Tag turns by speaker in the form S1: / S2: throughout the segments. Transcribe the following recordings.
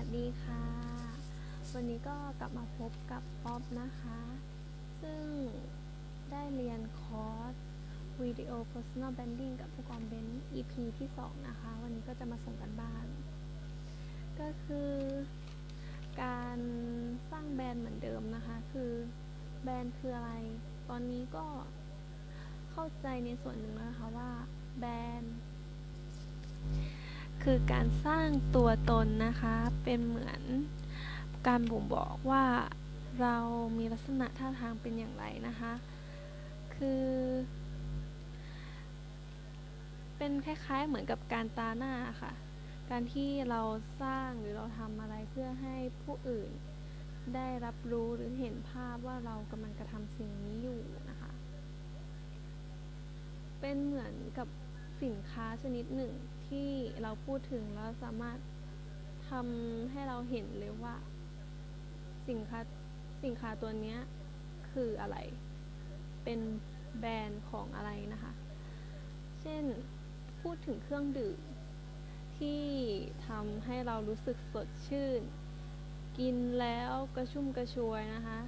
S1: วัสดีค่ะ วันนี้ก็กลับมาพบกับป๊อปนะคะ ซึ่งได้เรียนคอร์สวิดีโอ personal branding กับผู้กองเบน EP ที่ 2 นะคะ วันนี้ก็จะมาส่งกันบ้าน ก็คือการสร้างแบรนด์เหมือนเดิมนะคะ คือแบรนด์คืออะไร ตอนนี้ก็เข้าใจในส่วนหนึ่งนะคะว่าแบรนด์ คือการสร้างตัวตนนะคะ เป็นเหมือนการบ่งบอกว่าเรามีลักษณะท่าทางเป็นอย่างไรนะคะ คือ เป็นคล้ายๆเหมือนกับการตาหน้าค่ะ การที่เราสร้างหรือเราทำอะไรเพื่อให้ผู้อื่นได้รับรู้หรือเห็นภาพว่าเรากำลังกระทำสิ่งนี้อยู่นะคะ เป็นเหมือนกับสินค้าชนิดหนึ่ง ที่เราพูดถึงแล้วสามารถทำให้เราเห็นเลยว่า สินค้าสินค้าตัวนี้คืออะไร เป็นแบรนด์ของอะไรนะคะ เช่นพูดถึงเครื่องดื่มที่ทำให้เรารู้สึกสดชื่น กินแล้วกระชุ่มกระชวยนะคะ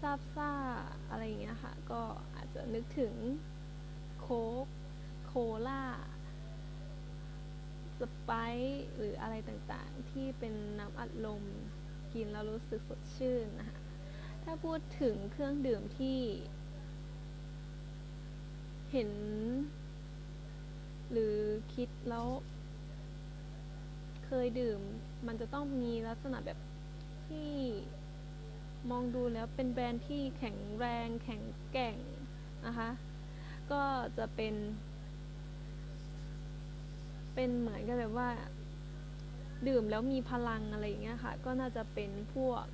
S1: ซาบซ่าอะไรอย่างเงี้ยค่ะ ก็อาจจะนึกถึงโค้กโคลา สไปซ์หรืออะไรต่างๆ ที่เป็นน้ำอัดลมกินแล้วรู้สึกสดชื่นนะคะถ้าพูดถึงเครื่องดื่มที่ เห็น หรือคิดแล้ว เคยดื่ม มันจะต้องมีลักษณะแบบที่มองดูแล้วเป็นแบรนด์ที่แข็งแรงแข็งแกร่งนะคะ ก็จะเป็น เป็นเหมือนกับแบบว่า ดื่มแล้วมีพลังอะไรอย่างเงี้ยค่ะ ก็น่าจะเป็นพวก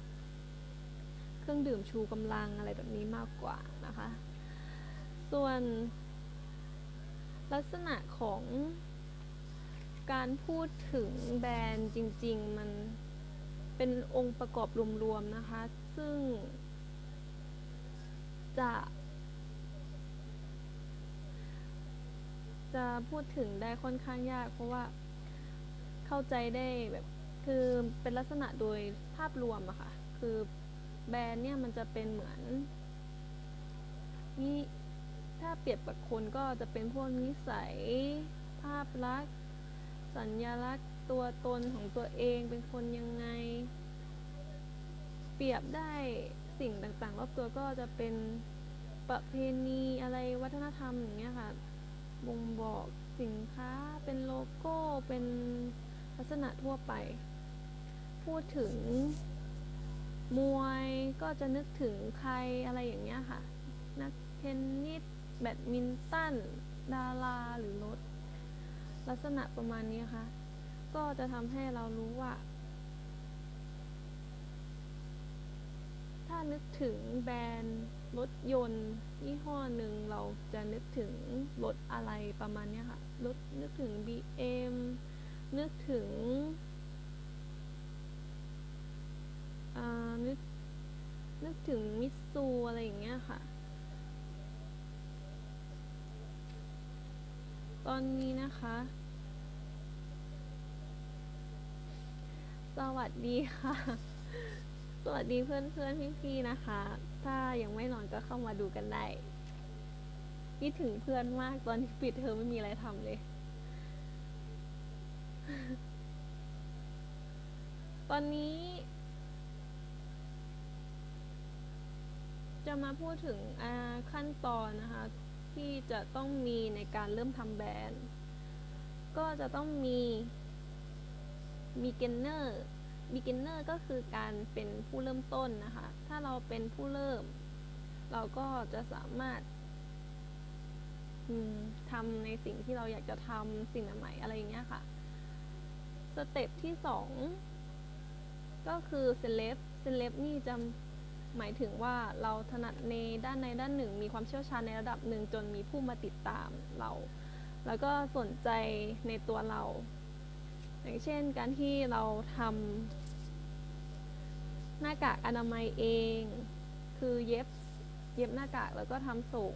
S1: เครื่องดื่มชูกำลังอะไรแบบนี้มากกว่านะคะ ส่วน ลักษณะของการพูดถึงแบรนด์จริง ๆ มันเป็นองค์ประกอบรวมๆนะคะ ซึ่งจะ จะพูดถึงได้ค่อนข้างยาก เพราะว่าเข้าใจได้แบบคือเป็นลักษณะโดยภาพรวมอะค่ะ คือแบรนด์เนี่ยมันจะเป็นเหมือนนี่ถ้าเปรียบกับคนก็จะเป็นพวกนิสัย ภาพลักษณ์ สัญญลักษณ์ตัวตนของตัวเองเป็นคนยังไง เปรียบได้สิ่งต่างๆ รอบตัวก็จะเป็นประเพณีอะไรวัฒนธรรมอย่างเงี้ยค่ะ บ่งบอกสินค้าเป็นโลโก้เป็นลักษณะทั่วไป พูดถึงมวยก็จะนึกถึงใครอะไรอย่างเงี้ยค่ะ นักเทนนิสแบดมินตันดาราหรือรถ ลักษณะประมาณนี้ค่ะ ก็จะทำให้เรารู้ว่า ถ้านึกถึงแบรนด์ ถยนต์ยี่ห้อหนึ่งเราจะนึกถึงรถอะไรประมาณนี้ค่ะ รถนึกถึง BM นึกถึงนึกนึกถึงมิตซูอะไรอย่างเงี้ยค่ะ ตอนนี้นะคะ สวัสดีค่ะ สวัสดีเพื่อนเพื่อนพี่พี่ๆนะคะ ถ้ายังไม่นอนก็เข้ามาดูกันได้คิดถึงเพื่อนมากตอนที่ปิดเทอมไม่มีอะไรทำเลย ตอนนี้ จะมาพูดถึงขั้นตอนนะคะ ที่จะต้องมีในการเริ่มทำแบรนด์ ก็จะต้องมี beginner beginner ก็คือการเป็นผู้เริ่มต้นนะคะ ถ้าเราเป็นผู้เริ่ม เราก็จะสามารถทำในสิ่งที่เราอยากจะทำสิ่งใหม่ๆอะไรอย่างเงี้ยค่ะ สเต็ปที่สองก็คือเซเลบเซเลบนี่จะหมายถึงว่าเราถนัดในด้านในด้านหนึ่ง มีความเชี่ยวชาญในระดับหนึ่งจนมีผู้มาติดตามเรา แล้วก็สนใจในตัวเรา อย่างเช่นการที่เราทำหน้ากากอนามัยเอง คือเย็บเย็บหน้ากากแล้วก็ทำส่ง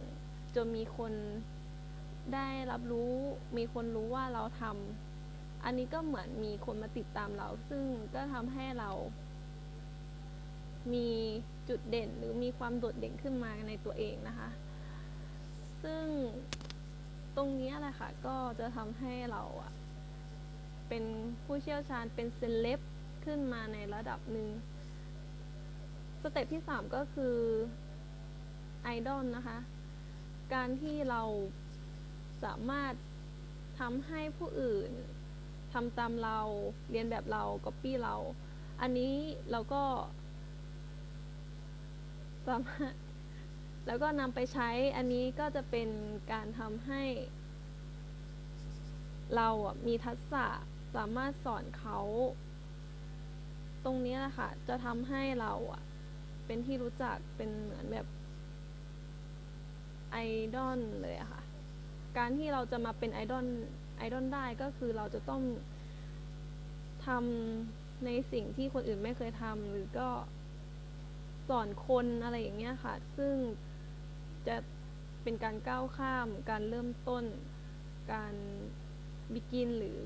S1: จนมีคนได้รับรู้มีคนรู้ว่าเราทำอันนี้ก็เหมือนมีคนมาติดตามเรา ซึ่งก็ทำให้เรา มีจุดเด่นหรือมีความโดดเด่นขึ้นมาในตัวเองนะคะ ซึ่งตรงนี้แหละค่ะก็จะทำให้เราอะ เป็นผู้เชี่ยวชาญเป็นเซเลบขึ้นมาในระดับหนึ่งสเต็ปที่ 3 ก็คือไอดอลนะคะ การที่เราสามารถทำให้ผู้อื่นทำตามเราเรียนแบบเราก๊อปปี้เรา อันนี้เราก็สามารถแล้วก็นำไปใช้อันนี้ก็จะเป็นการทำให้ เราอะมีทักษะ สามารถสอนเขา ตรงนี้แหละค่ะ จะทำให้เราอะเป็นที่รู้จักเป็นเหมือนแบบไอดอลเลยอะค่ะ การที่เราจะมาเป็นไอดอลไอดอลได้ก็คือเราจะต้องทำในสิ่งที่คนอื่นไม่เคยทำหรือก็สอนคนอะไรอย่างเงี้ยค่ะ ซึ่งจะเป็นการก้าวข้าม การเริ่มต้น การบิกินหรือ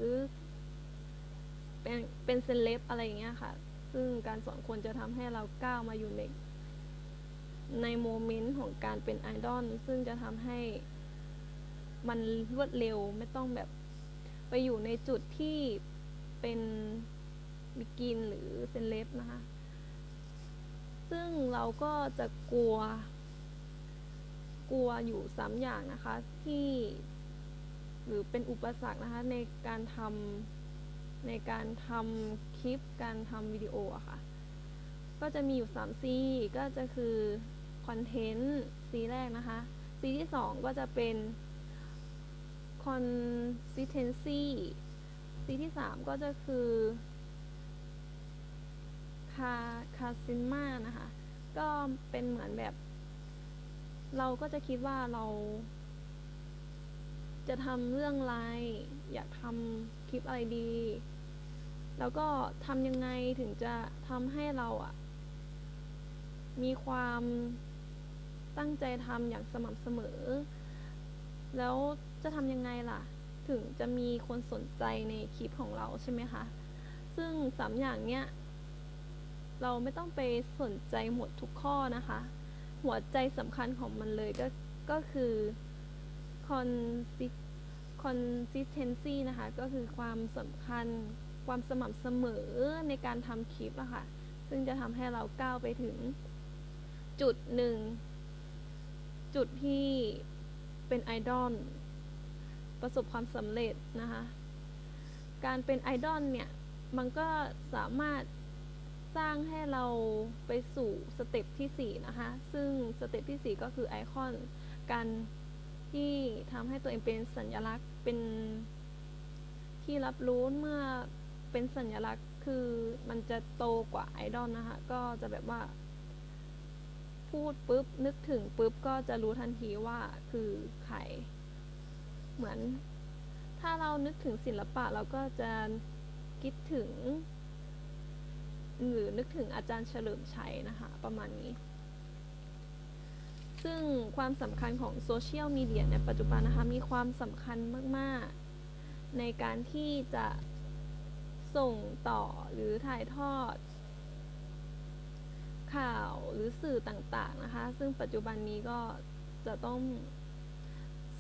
S1: เป็นเป็นเซเลบอะไรอย่างเงี้ยค่ะ ซึ่งการสอนคนจะทำให้เราก้าวมาอยู่ในในโมเมนต์ของการเป็นไอดอลซึ่งจะทำให้มันรวดเร็วไม่ต้องแบบไปอยู่ในจุดที่เป็นบิกินหรือเซเลบนะคะ ซึ่งเราก็จะกลัว กลัวอยู่สามอย่างนะคะที่ หรือเป็นอุปสรรคนะคะในการทำ ในการทำคลิปการทำวิดีโออะค่ะ ก็จะมีอยู่3 C ก็จะคือคอนเทนต์ C แรกนะคะ C ที่ 2 ก็จะเป็น consistency C ที่ 3 ก็จะคือคาคาซิมานะคะ ก็เป็นเหมือนแบบ เราก็จะคิดว่าเรา จะทำเรื่องอะไร อยากทำคลิปอะไรดี แล้วก็ทำยังไงถึงจะทำให้เราอะมีความตั้งใจทำอย่างสม่ำเสมอ แล้วจะทำยังไงล่ะ ถึงจะมีคนสนใจในคลิปของเราใช่ไหมคะ ซึ่งสามอย่างเนี้ยเราไม่ต้องไปสนใจหมดทุกข้อนะคะ หัวใจสำคัญของมันเลยก็ก็คือ consistency นะคะ ก็คือความสำคัญ ความสม่ำเสมอในการทำคลิปอะค่ะ ซึ่งจะทำให้เราก้าวไปถึงจุดหนึ่ง จุดที่เป็นไอดอลประสบความสำเร็จนะคะ การเป็นไอดอลเนี่ย มันก็สามารถสร้างให้เราไปสู่สเต็ปที่ 4 นะคะ ซึ่งสเต็ปที่ 4 ก็คือไอคอน การที่ทำให้ตัวเองเป็นสัญลักษณ์เป็นที่รับรู้เมื่อ เป็นสัญลักษณ์คือมันจะโตกว่าไอดอลนะคะ ก็จะแบบว่า พูดปุ๊บ นึกถึงปุ๊บ ก็จะรู้ทันทีว่าคือใคร เหมือน ถ้าเรานึกถึงศิลปะเราก็จะคิดถึง หรือนึกถึงอาจารย์เฉลิมชัยนะคะ ประมาณนี้ ซึ่งความสำคัญของโซเชียลมีเดียในปัจจุบันนะคะ มีความสำคัญมาก ๆ ในการที่จะ ส่งต่อหรือถ่ายทอด ข่าวหรือสื่อต่างๆนะคะ ซึ่งปัจจุบันนี้ก็จะต้อง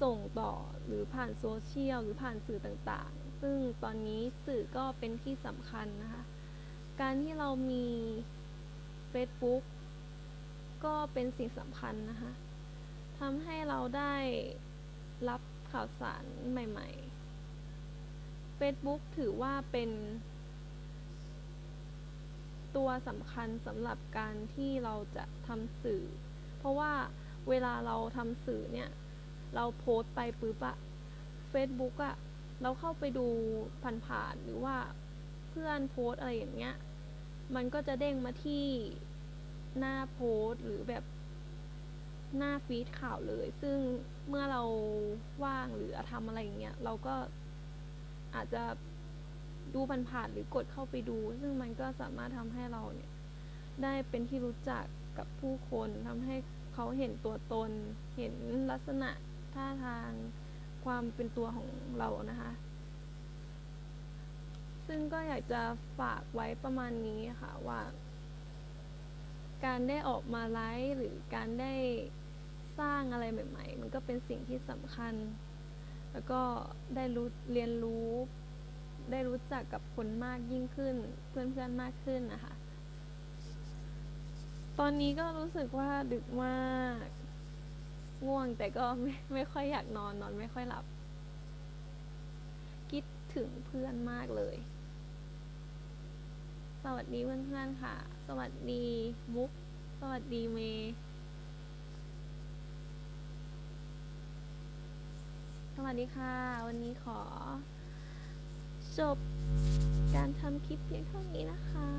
S1: ส่งต่อหรือผ่านโซเชียลหรือผ่านสื่อต่างๆ ซึ่งตอนนี้สื่อก็เป็นที่สำคัญนะคะ การที่เรามี Facebook ก็เป็นสิ่งสำคัญนะคะทำให้เราได้รับข่าวสารใหม่ ๆ Facebook ถือว่าเป็น ตัวสำคัญสำหรับการที่เราจะทำสื่อ เพราะว่าเวลาเราทำสื่อเนี่ย เราโพสต์ไปปุ๊บอะ Facebook อะเราเข้าไปดูผ่านๆหรือว่าเพื่อนโพสต์อะไรอย่างเงี้ย มันก็จะเด้งมาที่หน้าโพสต์หรือแบบหน้าฟีดข่าวเลย ซึ่งเมื่อเราว่างหรือทำอะไรอย่างเงี้ย เราก็ อาจจะดูผ่านๆหรือกดเข้าไปดู ซึ่งมันก็สามารถทำให้เราเนี่ยได้เป็นที่รู้จักกับผู้คนทำให้เขาเห็นตัวตน เห็นลักษณะท่าทางความเป็นตัวของเรานะคะ ซึ่งก็อยากจะฝากไว้ประมาณนี้ค่ะว่า การได้ออกมาไลฟ์หรือการได้สร้างอะไรใหม่ ๆ มันก็เป็นสิ่งที่สำคัญ แล้วก็ได้รู้เรียนรู้ ได้รู้จักกับคนมากยิ่งขึ้น เพื่อนๆมากขึ้นนะคะ ตอนนี้ก็รู้สึกว่าดึกมากง่วงแต่ก็ไม่ไม่ค่อยอยากนอนนอนไม่ค่อยหลับ คิดถึงเพื่อนมากเลย สวัสดีเพื่อนๆค่ะ สวัสดีมุก สวัสดีเมย์ สวัสดีค่ะ วันนี้ขอ จบการทำคลิปเพียงเท่านี้นะคะ